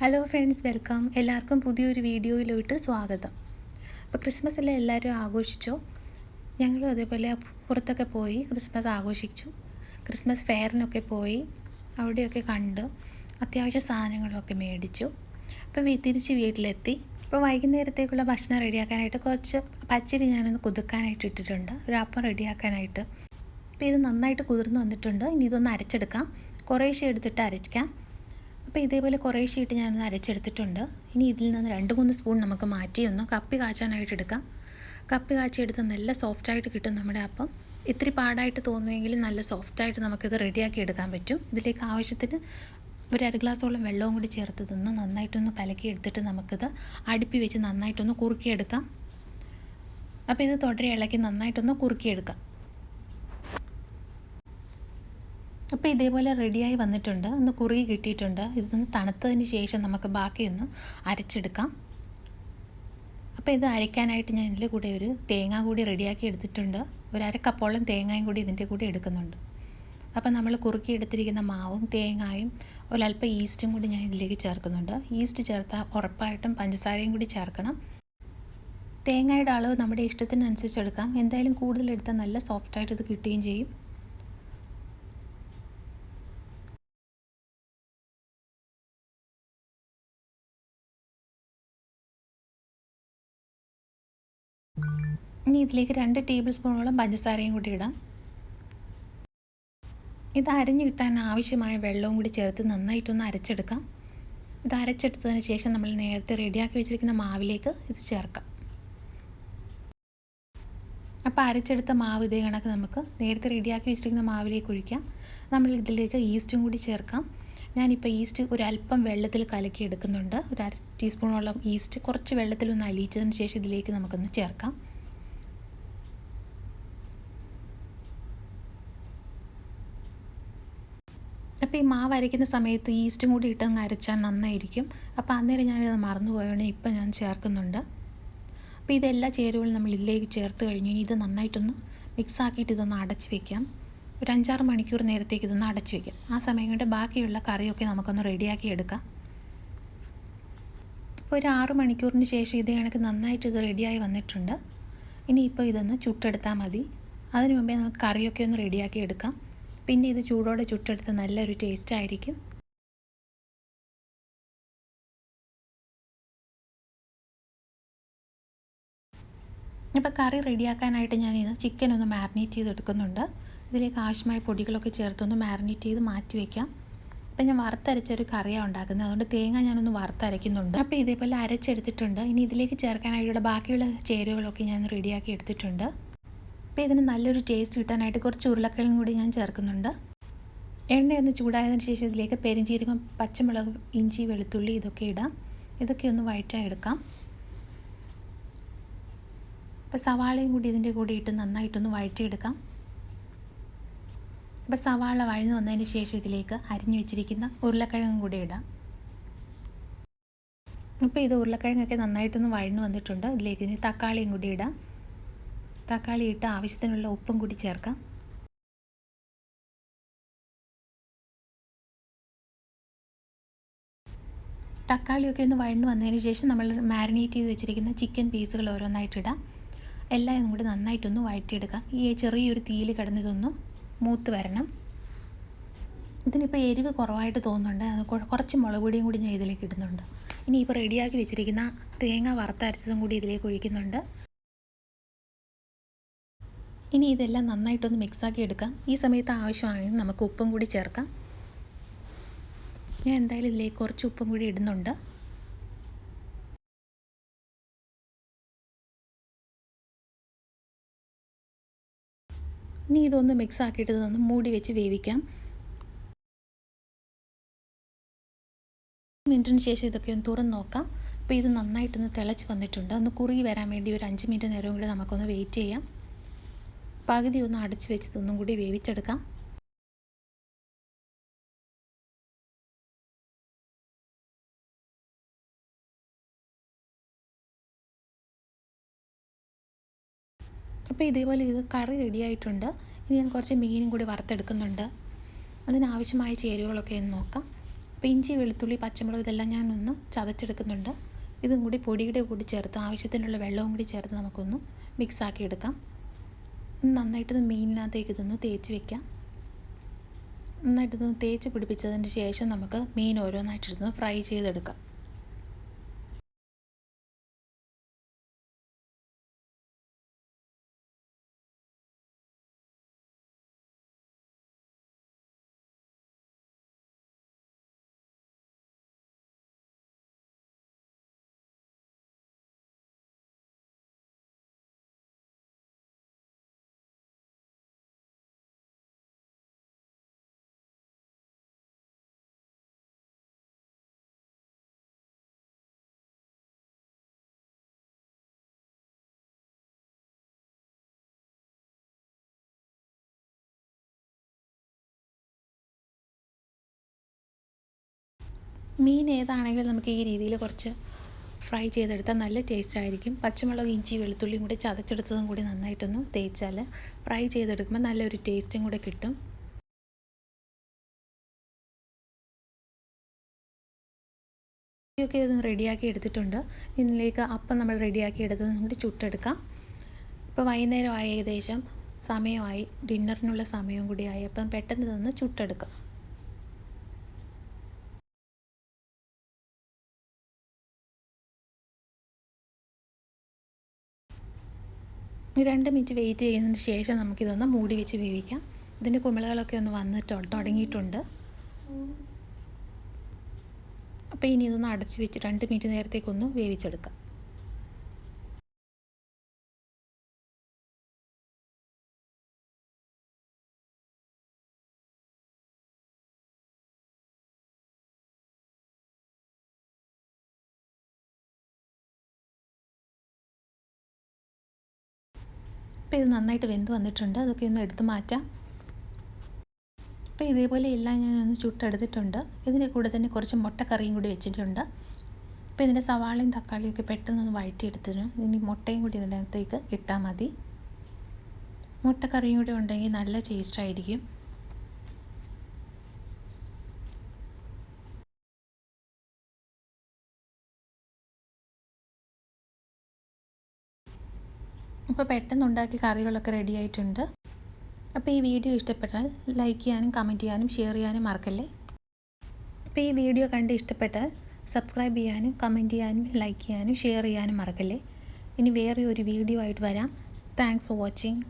Hello friends welcome എല്ലാവർക്കും പുതിയൊരു വീഡിയോയിലോട്ട് സ്വാഗതം. അപ്പോൾ ക്രിസ്മസ് എല്ലാം എല്ലാവരും ആഘോഷിച്ചോ? ഞങ്ങളും അതേപോലെ പുറത്തൊക്കെ പോയി ക്രിസ്മസ് ആഘോഷിച്ചു. ക്രിസ്മസ് ഫെയറിനൊക്കെ പോയി. അവിടെയൊക്കെ കണ്ട്. അത്യാവശ്യ സാധനങ്ങളൊക്കെ മേടിച്ചു. അപ്പോൾ തിരിച്ച് വീട്ടിലെത്തി. ഇപ്പോൾ വൈകുന്നേരത്തേക്കുള്ള ഭക്ഷണം റെഡിയാക്കാനായിട്ട് കുറച്ച് പച്ചരി ഞാനൊന്ന് കുതുക്കാനായിട്ട് ഇട്ടിട്ടുണ്ട്. ഒരു അപ്പം റെഡിയാക്കാനായിട്ട്. അപ്പോൾ ഇത് നന്നായിട്ട് കുതിർന്ന് വന്നിട്ടുണ്ട്. ഇനി ഇതൊന്ന് അരച്ചെടുക്കാം. കുറേശ്ശെ എടുത്തിട്ട് അരയ്ക്കാം. അപ്പോൾ ഇതേപോലെ കുറേ ഷീറ്റ് ഞാനൊന്ന് അരച്ചെടുത്തിട്ടുണ്ട്. ഇനി ഇതിൽ നിന്ന് രണ്ട് മൂന്ന് സ്പൂൺ നമുക്ക് മാറ്റി ഒന്ന് കപ്പി കാച്ചാനായിട്ട് എടുക്കാം. കപ്പി കാച്ചിയെടുത്ത് നല്ല സോഫ്റ്റായിട്ട് കിട്ടും നമ്മുടെ അപ്പം. ഇത്തിരി പാടായിട്ട് തോന്നുമെങ്കിലും നല്ല സോഫ്റ്റായിട്ട് നമുക്കിത് റെഡിയാക്കി എടുക്കാൻ പറ്റും. ഇതിലേക്ക് ആവശ്യത്തിന് ഒരു അര ഗ്ലാസോളം വെള്ളവും കൂടി ചേർത്ത് തിന്ന് നന്നായിട്ടൊന്ന് കലക്കി എടുത്തിട്ട് നമുക്കിത് അടുപ്പി വെച്ച് നന്നായിട്ടൊന്ന് കുറുക്കിയെടുക്കാം. അപ്പോൾ ഇത് തുടരെ ഇളക്കി നന്നായിട്ടൊന്ന് കുറുക്കിയെടുക്കാം. അപ്പോൾ ഇതേപോലെ റെഡിയായി വന്നിട്ടുണ്ട്. ഒന്ന് കുറുകി കിട്ടിയിട്ടുണ്ട്. ഇതൊന്ന് തണുത്തതിന് ശേഷം നമുക്ക് ബാക്കിയൊന്ന് അരച്ചെടുക്കാം. അപ്പോൾ ഇത് അരയ്ക്കാനായിട്ട് ഞാൻ ഇതിന്റെ കൂടെ ഒരു തേങ്ങ കൂടി റെഡിയാക്കി എടുത്തിട്ടുണ്ട്. ഒരു അരക്കപ്പോളം തേങ്ങയും കൂടി ഇതിന്റെ കൂടെ എടുക്കുന്നുണ്ട്. അപ്പോൾ നമ്മൾ കുറുക്കി എടുത്തിരിക്കുന്ന മാവും തേങ്ങായും ഒരല്പം ഈസ്റ്റും കൂടി ഞാൻ ഇതിലേക്ക് ചേർക്കുന്നുണ്ട്. ഈസ്റ്റ് ചേർത്താൽ ഉറപ്പായിട്ടും പഞ്ചസാരയും കൂടി ചേർക്കണം. തേങ്ങയുടെ അളവ് നമ്മുടെ ഇഷ്ടത്തിനനുസരിച്ച് എടുക്കാം. എന്തായാലും കൂടുതൽ എടുത്താൽ നല്ല സോഫ്റ്റായിട്ട് ഇത് കിട്ടുകയും ചെയ്യും. ഇനി ഇതിലേക്ക് രണ്ട് ടേബിൾ സ്പൂണോളം പഞ്ചസാരയും കൂടി ഇടാം. ഇത് അരഞ്ഞു കിട്ടാൻ ആവശ്യമായ വെള്ളവും കൂടി ചേർത്ത് നന്നായിട്ടൊന്ന് അരച്ചെടുക്കാം. ഇത് അരച്ചെടുത്തതിന് ശേഷം നമ്മൾ നേരത്തെ റെഡിയാക്കി വെച്ചിരിക്കുന്ന മാവിലേക്ക് ഇത് ചേർക്കാം. അപ്പോൾ അരച്ചെടുത്ത മാവ് ഇതേ കണക്ക് നമുക്ക് നേരത്തെ റെഡിയാക്കി വെച്ചിരിക്കുന്ന മാവിലേക്ക് ഒഴിക്കാം. നമ്മൾ ഇതിലേക്ക് ഈസ്റ്റും കൂടി ചേർക്കാം. ഞാനിപ്പോൾ ഈസ്റ്റ് ഒരു അല്പം വെള്ളത്തിൽ കലക്കി എടുക്കുന്നുണ്ട്. ഒരു അര ടീസ്പൂണോളം ഈസ്റ്റ് കുറച്ച് വെള്ളത്തിൽ ഒന്ന് അലിയിച്ചതിന് ശേഷം ഇതിലേക്ക് നമുക്കൊന്ന് ചേർക്കാം. അപ്പോൾ ഈ മാവ് അരയ്ക്കുന്ന സമയത്ത് ഈസ്റ്റും കൂടി ഇട്ടങ്ങ് അരച്ചാൽ നന്നായിരിക്കും. അപ്പോൾ അന്നേരം ഞാനിത് മറന്നു പോയാണ് ഇപ്പം ഞാൻ ചേർക്കുന്നുണ്ട്. അപ്പോൾ ഇതെല്ലാ ചേരുവകളും നമ്മൾ ഇതിലേക്ക് ചേർത്ത് കഴിഞ്ഞ്. ഇത് നന്നായിട്ടൊന്ന് മിക്സ് ആക്കിയിട്ട് ഇതൊന്ന് അടച്ച് വെക്കാം. ഒരു അഞ്ചാറ് മണിക്കൂർ നേരത്തേക്ക് ഇതൊന്ന് അടച്ചു വയ്ക്കാം ആ സമയം കൊണ്ട് ബാക്കിയുള്ള കറിയൊക്കെ നമുക്കൊന്ന് റെഡിയാക്കി എടുക്കാം. ഇപ്പോൾ ഒരു ആറ് മണിക്കൂറിന് ശേഷം ഇത് കണക്ക് നന്നായിട്ട് ഇത് റെഡിയായി വന്നിട്ടുണ്ട്. ഇനിയിപ്പോൾ ഇതൊന്ന് ചുട്ടെടുത്താൽ മതി. അതിന് മുമ്പേ നമുക്ക് കറിയൊക്കെ ഒന്ന് റെഡിയാക്കി എടുക്കാം. പിന്നെ ഇത് ചൂടോടെ ചുട്ടെടുത്ത് നല്ലൊരു ടേസ്റ്റ് ആയിരിക്കും. ഇപ്പോൾ കറി റെഡിയാക്കാനായിട്ട് ഞാനിത് ചിക്കൻ ഒന്ന് മാരിനേറ്റ് ചെയ്തെടുക്കുന്നുണ്ട്. ഇതിലേക്ക് ആവശ്യമായ പൊടികളൊക്കെ ചേർത്തൊന്ന് മാരിനേറ്റ് ചെയ്ത് മാറ്റി വയ്ക്കാം അപ്പം ഞാൻ വറുത്തരച്ചൊരു കറിയാണ് ഉണ്ടാക്കുന്നത്. അതുകൊണ്ട് തേങ്ങ ഞാനൊന്ന് വറുത്തരയ്ക്കുന്നുണ്ട്. അപ്പോൾ ഇതേപോലെ അരച്ചെടുത്തിട്ടുണ്ട്. ഇനി ഇതിലേക്ക് ചേർക്കാനായിട്ടുള്ള ബാക്കിയുള്ള ചേരുവകളൊക്കെ ഞാൻ റെഡിയാക്കി എടുത്തിട്ടുണ്ട്. അപ്പോൾ ഇതിന് നല്ലൊരു ടേസ്റ്റ് കിട്ടാനായിട്ട് കുറച്ച് ഉരുളക്കിഴങ്ങ് കൂടി ഞാൻ ചേർക്കുന്നുണ്ട്. എണ്ണയൊന്ന് ചൂടായതിനു ശേഷം ഇതിലേക്ക് പെരിഞ്ചീരകം പച്ചമുളക് ഇഞ്ചി വെളുത്തുള്ളി ഇതൊക്കെ ഇടാം. ഇതൊക്കെ ഒന്ന് വഴറ്റായി എടുക്കാം. അപ്പോൾ സവാളയും കൂടി ഇതിന്റെ കൂടെ ഇട്ട് നന്നായിട്ടൊന്ന് വഴറ്റിയെടുക്കാം. അപ്പോൾ സവാള വഴഞ്ഞു വന്നതിന് ശേഷം ഇതിലേക്ക് അരിഞ്ഞു വെച്ചിരിക്കുന്ന ഉരുളക്കിഴങ്ങും കൂടി ഇടാം. അപ്പോൾ ഇത് ഉരുളക്കിഴങ്ങൊക്കെ നന്നായിട്ടൊന്ന് വഴന്നു വന്നിട്ടുണ്ട്. ഇതിലേക്ക് ഇനി തക്കാളിയും കൂടി ഇടാം. തക്കാളി ഇട്ട് ആവശ്യത്തിനുള്ള ഉപ്പും കൂടി ചേർക്കാം. തക്കാളിയൊക്കെ ഒന്ന് വഴന്നു വന്നതിന് ശേഷം നമ്മൾ മാരിനേറ്റ് ചെയ്ത് വെച്ചിരിക്കുന്ന ചിക്കൻ പീസുകൾ ഓരോന്നായിട്ടിടാം എല്ലാം കൂടി നന്നായിട്ടൊന്ന് വഴറ്റിയെടുക്കാം. ഈ ചെറിയൊരു തീയിൽ കിടന്നിതൊന്ന് മൂത്ത് വരണം. ഇതിനിപ്പോൾ എരിവ് കുറവായിട്ട് തോന്നുന്നുണ്ട്. അത് കുറച്ച് മുളക് പൊടിയും കൂടി ഞാൻ ഇതിലേക്ക് ഇടുന്നുണ്ട്. ഇനി ഇപ്പോൾ റെഡിയാക്കി വെച്ചിരിക്കുന്ന തേങ്ങ വറുത്തരച്ചതും കൂടി ഇതിലേക്ക് ഒഴിക്കുന്നുണ്ട്. ഇനി ഇതെല്ലാം നന്നായിട്ടൊന്ന് മിക്സാക്കി എടുക്കാം. ഈ സമയത്ത് ആവശ്യമാണെങ്കിൽ നമുക്ക് ഉപ്പും കൂടി ചേർക്കാം. ഞാൻ എന്തായാലും ഇതിലേക്ക് കുറച്ച് ഉപ്പും കൂടി ഇടുന്നുണ്ട്. ഇനി ഇതൊന്ന് മിക്സ് ആക്കിയിട്ട് ഇതൊന്ന് മൂടി വെച്ച് വേവിക്കാം. മിനിറ്റിന് ശേഷം ഇതൊക്കെ ഒന്ന് തുറന്ന് നോക്കാം. അപ്പോൾ ഇത് നന്നായിട്ടൊന്ന് തിളച്ച് വന്നിട്ടുണ്ട്. ഒന്ന് കുറുകി വരാൻ വേണ്ടി ഒരു അഞ്ച് മിനിറ്റ് നേരം കൂടി നമുക്കൊന്ന് വെയിറ്റ് ചെയ്യാം. പകുതി ഒന്ന് അടച്ച് വെച്ച് കൂടി വേവിച്ചെടുക്കാം. അപ്പോൾ ഇതേപോലെ ഇത് കറി റെഡിയായിട്ടുണ്ട് ഇനി ഞാൻ കുറച്ച് മീനും കൂടി വറുത്തെടുക്കുന്നുണ്ട്. അതിനാവശ്യമായ ചേരുവകളൊക്കെ ഒന്ന് നോക്കാം. അപ്പോൾ ഇഞ്ചി വെളുത്തുള്ളി പച്ചമുളക് ഇതെല്ലാം ഒന്ന് ചതച്ചെടുക്കുന്നുണ്ട്. ഇതും കൂടി പൊടിയുടെ കൂടി ചേർത്ത് ആവശ്യത്തിനുള്ള വെള്ളവും കൂടി ചേർത്ത് നമുക്കൊന്ന് മിക്സാക്കി എടുക്കാം. നന്നായിട്ട് മീനിനകത്തേക്ക് ഇതൊന്ന് തേച്ച് വെക്കാം. നന്നായിട്ടിതൊന്ന് തേച്ച് പിടിപ്പിച്ചതിന് ശേഷം നമുക്ക് മീൻ ഓരോന്നായിട്ടിരുന്ന് ഫ്രൈ ചെയ്തെടുക്കാം. മീൻ ഏതാണെങ്കിലും നമുക്ക് ഈ രീതിയിൽ കുറച്ച് ഫ്രൈ ചെയ്തെടുത്താൽ നല്ല ടേസ്റ്റ് ആയിരിക്കും. പച്ചമുളക് ഇഞ്ചി വെളുത്തുള്ളിയും കൂടി ചതച്ചെടുത്തതും കൂടി നന്നായിട്ടൊന്ന് തേച്ചാൽ ഫ്രൈ ചെയ്തെടുക്കുമ്പോൾ നല്ലൊരു ടേസ്റ്റും കൂടെ കിട്ടും. ഒക്കെ ഒന്ന് റെഡിയാക്കി എടുത്തിട്ടുണ്ട്. ഇതിലേക്ക് അപ്പം നമ്മൾ റെഡിയാക്കി എടുത്തതും കൂടി ചുട്ടെടുക്കാം. ഇപ്പോൾ ആയ ഏകദേശം സമയമായി. ഡിന്നറിനുള്ള സമയവും കൂടി ആയി. അപ്പം പെട്ടെന്ന് തന്നെ ചുട്ടെടുക്കാം. രണ്ട് മിനിറ്റ് വെയിറ്റ് ചെയ്യുന്നതിന് ശേഷം നമുക്കിതൊന്ന് മൂടി വെച്ച് വേവിക്കാം. ഇതിന്റെ കുമിളകളൊക്കെ ഒന്ന് വന്നിട്ട് തുടങ്ങിയിട്ടുണ്ട്. അപ്പോൾ ഇനി ഇതൊന്ന് അടച്ച് വെച്ച് രണ്ട് മിനിറ്റ് നേരത്തേക്കൊന്ന് വേവിച്ചെടുക്കാം. അപ്പോൾ ഇത് നന്നായിട്ട് വെന്ത് വന്നിട്ടുണ്ട്. അതൊക്കെ ഒന്ന് എടുത്ത് മാറ്റാം. അപ്പോൾ ഇതേപോലെ എല്ലാം ഞാനൊന്ന് ചുട്ടെടുത്തിട്ടുണ്ട്. ഇതിന്റെ കൂടെ തന്നെ കുറച്ച് മുട്ടക്കറിയും കൂടി വെച്ചിട്ടുണ്ട്. അപ്പോൾ ഇതിന്റെ സവാളയും തക്കാളിയും ഒക്കെ പെട്ടെന്നൊന്ന് വഴറ്റിയെടുത്തിട്ട് ഇനി മുട്ടയും കൂടി ഇതിനകത്തേക്ക് ഇട്ടാൽ മതി. മുട്ടക്കറിയും കൂടി ഉണ്ടെങ്കിൽ നല്ല ടേസ്റ്റ് ആയിരിക്കും. അപ്പോൾ പെട്ടെന്ന് ഉണ്ടാക്കി കറികളൊക്കെ റെഡി ആയിട്ടുണ്ട്. അപ്പോൾ ഈ വീഡിയോ ഇഷ്ടപ്പെട്ടാൽ ലൈക്ക് ചെയ്യാനും കമന്റ് ചെയ്യാനും ഷെയർ ചെയ്യാനും മറക്കല്ലേ? അപ്പോൾ ഈ വീഡിയോ കണ്ട് ഇഷ്ടപ്പെട്ടാൽ സബ്സ്ക്രൈബ് ചെയ്യാനും കമന്റ് ചെയ്യാനും ലൈക്ക് ചെയ്യാനും ഷെയർ ചെയ്യാനും മറക്കല്ലേ? ഇനി വേറെ ഒരു വീഡിയോ ആയിട്ട് വരാം. Thanks for watching